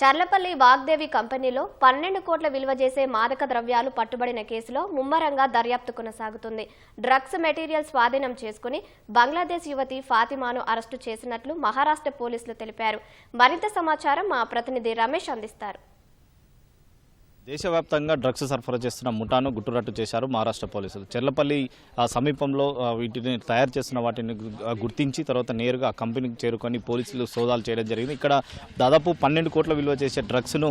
చర్లపల్లి వాగ్దేవి కంపెనీలో పన్నెండు కోట్ల విలువ చేసే మాదక ద్రవ్యాలు పట్టుబడిన కేసులో ముమ్మరంగా దర్యాప్తు కొనసాగుతుంది. డ్రగ్స్ మెటీరియల్ స్వాధీనం చేసుకుని బంగ్లాదేశ్ యువతి ఫాతిమాను అరెస్టు చేసినట్లు మహారాష్ట్ర పోలీసులు తెలిపారు. మరింత సమాచారం మా ప్రతినిధి రమేష్ అందిస్తారు. దేశవ్యాప్తంగా డ్రగ్స్ సరఫరా చేస్తున్న ముఠాను గుట్టురట్టు చేశారు మహారాష్ట్ర పోలీసులు. చెర్లపల్లి సమీపంలో వీటిని తయారు చేస్తున్న వాటిని గుర్తించి తర్వాత నేరుగా ఆ కంపెనీకి చేరుకొని పోలీసులు సోదాలు చేయడం జరిగింది. ఇక్కడ దాదాపు పన్నెండు కోట్ల విలువ చేసే డ్రగ్స్ను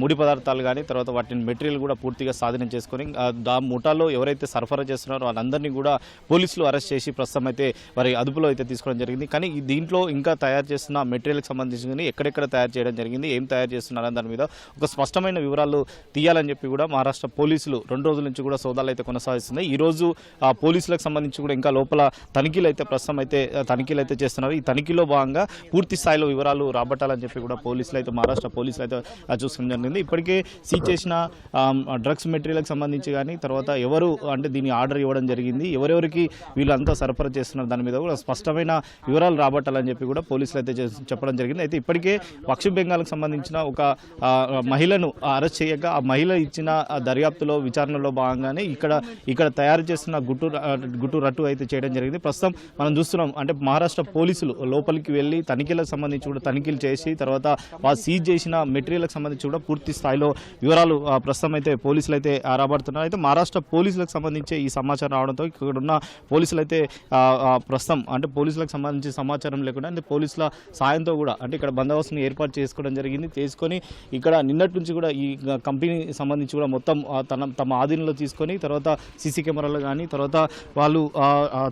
ముడి పదార్థాలు కానీ తర్వాత వాటిని మెటీరియల్ కూడా పూర్తిగా స్వాధీనం చేసుకొని ఆ, దా ముఠాలో ఎవరైతే సరఫరా చేస్తున్నారో వాళ్ళందరినీ కూడా పోలీసులు అరెస్ట్ చేసి ప్రస్తుతం అయితే వారి అదుపులో అయితే తీసుకోవడం జరిగింది. కానీ దీంట్లో ఇంకా తయారు చేస్తున్న మెటీరియల్కి సంబంధించి ఎక్కడెక్కడ తయారు చేయడం జరిగింది ఏం తయారు చేస్తున్నారని దాని మీద ఒక స్పష్టమైన వివరాలు తీయాలని చెప్పి కూడా మహారాష్ట్ర పోలీసులు రెండు రోజుల నుంచి కూడా సోదాలు అయితే కొనసాగిస్తున్నాయి. ఈ రోజు పోలీసులకు సంబంధించి కూడా ఇంకా లోపల తనిఖీలు అయితే ప్రస్తుతం అయితే తనిఖీలు అయితే చేస్తున్నారు. ఈ తనిఖీలో భాగంగా పూర్తి స్థాయిలో వివరాలు రాబట్టాలని చెప్పి కూడా పోలీసులు అయితే మహారాష్ట్ర పోలీసులు అయితే చూసుకోవడం జరిగింది. ఇప్పటికే సీజ్ చేసిన డ్రగ్స్ మెటీరియల్కి సంబంధించి కానీ తర్వాత ఎవరు అంటే దీన్ని ఆర్డర్ ఇవ్వడం జరిగింది. ఎవరెవరికి వీళ్ళంతా సరఫరా చేస్తున్నారు దాని మీద కూడా స్పష్టమైన వివరాలు రాబట్టాలని చెప్పి కూడా పోలీసులు అయితే చెప్పడం జరిగింది. అయితే ఇప్పటికే పశ్చిమ బెంగాల్కి సంబంధించిన ఒక మహిళను అరెస్ట్ చేయగా ఆ మహిళ ఇచ్చిన దర్యాప్తులో విచారణలో భాగంగానే ఇక్కడ ఇక్కడ తయారు చేస్తున్న గుట్టు గుట్టు రట్టు అయితే చేయడం జరిగింది. ప్రస్తుతం మనం చూస్తున్నాం అంటే మహారాష్ట్ర పోలీసులు లోపలికి వెళ్ళి తనిఖీలకు సంబంధించి కూడా తనిఖీలు చేసి తర్వాత వాళ్ళు సీజ్ చేసిన మెటీరియల్కి సంబంధించి కూడా పూర్తి స్థాయిలో వివరాలు ప్రస్తుతం అయితే పోలీసులు అయితే రాబడుతున్నారు. అయితే మహారాష్ట్ర పోలీసులకు సంబంధించి ఈ సమాచారం రావడంతో ఇక్కడ ఉన్న పోలీసులు అయితే ప్రస్తుతం అంటే పోలీసులకు సంబంధించి సమాచారం లేకుండా అంటే పోలీసుల సాయంతో కూడా అంటే ఇక్కడ బందోబస్తుని ఏర్పాటు చేసుకోవడం జరిగింది. చేసుకొని ఇక్కడ నిన్నటి నుంచి కూడా ఈ కంపెనీ సంబంధించి కూడా మొత్తం తన తమ ఆధీనంలో తీసుకొని తర్వాత సీసీ కెమెరాలు కానీ తర్వాత వాళ్ళు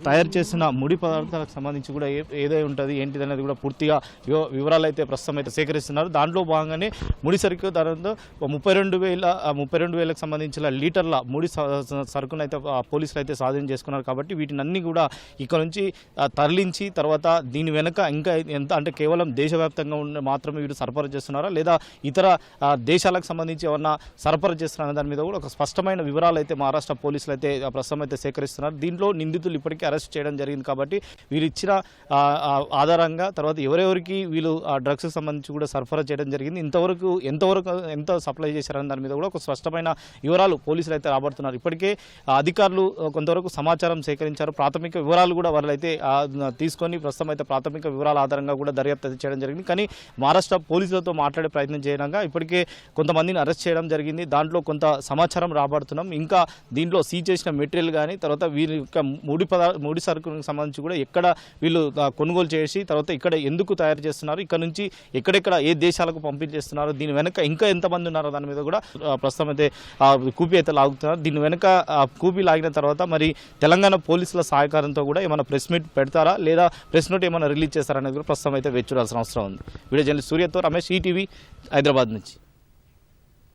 తయారు చేసిన ముడి పదార్థాలకు సంబంధించి కూడా ఏ ఏదై ఉంటుంది ఏంటిది అనేది కూడా పూర్తిగా వివరాలు అయితే ప్రస్తుతం అయితే సేకరిస్తున్నారు. దాంట్లో భాగంగానే ముడి సరుకు ధరతో ముప్పై రెండు వేల ముప్పై రెండు వేలకు సంబంధించిన లీటర్ల ముడి స- సరుకును అయితే పోలీసులు అయితే స్వాధీనం చేసుకున్నారు కాబట్టి వీటిని అన్ని కూడా ఇక్కడ నుంచి తరలించి తర్వాత దీని వెనక ఇంకా ఎంత అంటే కేవలం దేశవ్యాప్తంగా ఉన్న మాత్రమే వీరు సరఫరా చేస్తున్నారా? లేదా ఇతర దేశాలకు సంబంధించి ఏమన్నా సరఫరా చేస్తున్నారు దాని మీద కూడా ఒక స్పష్టమైన వివరాలు అయితే మహారాష్ట్ర పోలీసులు అయితే ప్రస్తుతం అయితే సేకరిస్తున్నారు. దీంట్లో నిందితులు ఇప్పటికే అరెస్ట్ చేయడం జరిగింది కాబట్టి వీరు ఇచ్చిన ఆధారంగా తర్వాత ఎవరెవరికి వీళ్ళు ఆ డ్రగ్స్ సంబంధించి కూడా సరఫరా చేయడం జరిగింది. ఇంతవరకు ఎంతవరకు ఎంత సప్లై చేశారని దాని మీద కూడా ఒక స్పష్టమైన వివరాలు పోలీసులు అయితే రాబడుతున్నారు. ఇప్పటికే అధికారులు కొంతవరకు సమాచారం సేకరించారు. ప్రాథమిక వివరాలు కూడా వాళ్ళు అయితే తీసుకొని ప్రస్తుతం అయితే ప్రాథమిక వివరాల ఆధారంగా కూడా దర్యాప్తు చేయడం జరిగింది. కానీ మహారాష్ట్ర పోలీసులతో మాట్లాడే ప్రయత్నం చేయడంగా ఇప్పటికే కొంతమందిని అరెస్ట్ చేయడం జరిగింది. జరిగింది. దాంట్లో కొంత సమాచారం రాబడుతున్నాం. ఇంకా దీంట్లో సీజ్ చేసిన మెటీరియల్ కానీ తర్వాత వీరి యొక్క ముడి పదార్థ ముడి సరుకులకు సంబంధించి కూడా ఎక్కడ వీళ్ళు కొనుగోలు చేసి తర్వాత ఇక్కడ ఎందుకు తయారు చేస్తున్నారు ఇక్కడ నుంచి ఎక్కడెక్కడ ఏ దేశాలకు పంపించేస్తున్నారు దీని వెనక ఇంకా ఎంతమంది ఉన్నారో దాని మీద కూడా ప్రస్తుతం అయితే కూపీ అయితే లాగుతున్నారు. దీని వెనక ఆ, కూపీ లాగిన తర్వాత మరి తెలంగాణ పోలీసుల సహకారంతో కూడా ఏమైనా ప్రెస్ మీట్ పెడతారా? లేదా ప్రెస్ నోట్ ఏమైనా రిలీజ్ చేస్తారా అనేది కూడా ప్రస్తుతం అయితే వేచి చూడాల్సిన అవసరం ఉంది. వీడియో జర్నలిస్ట్ సూర్యతో రమేష్ ఈటీవీ హైదరాబాద్ నుంచి.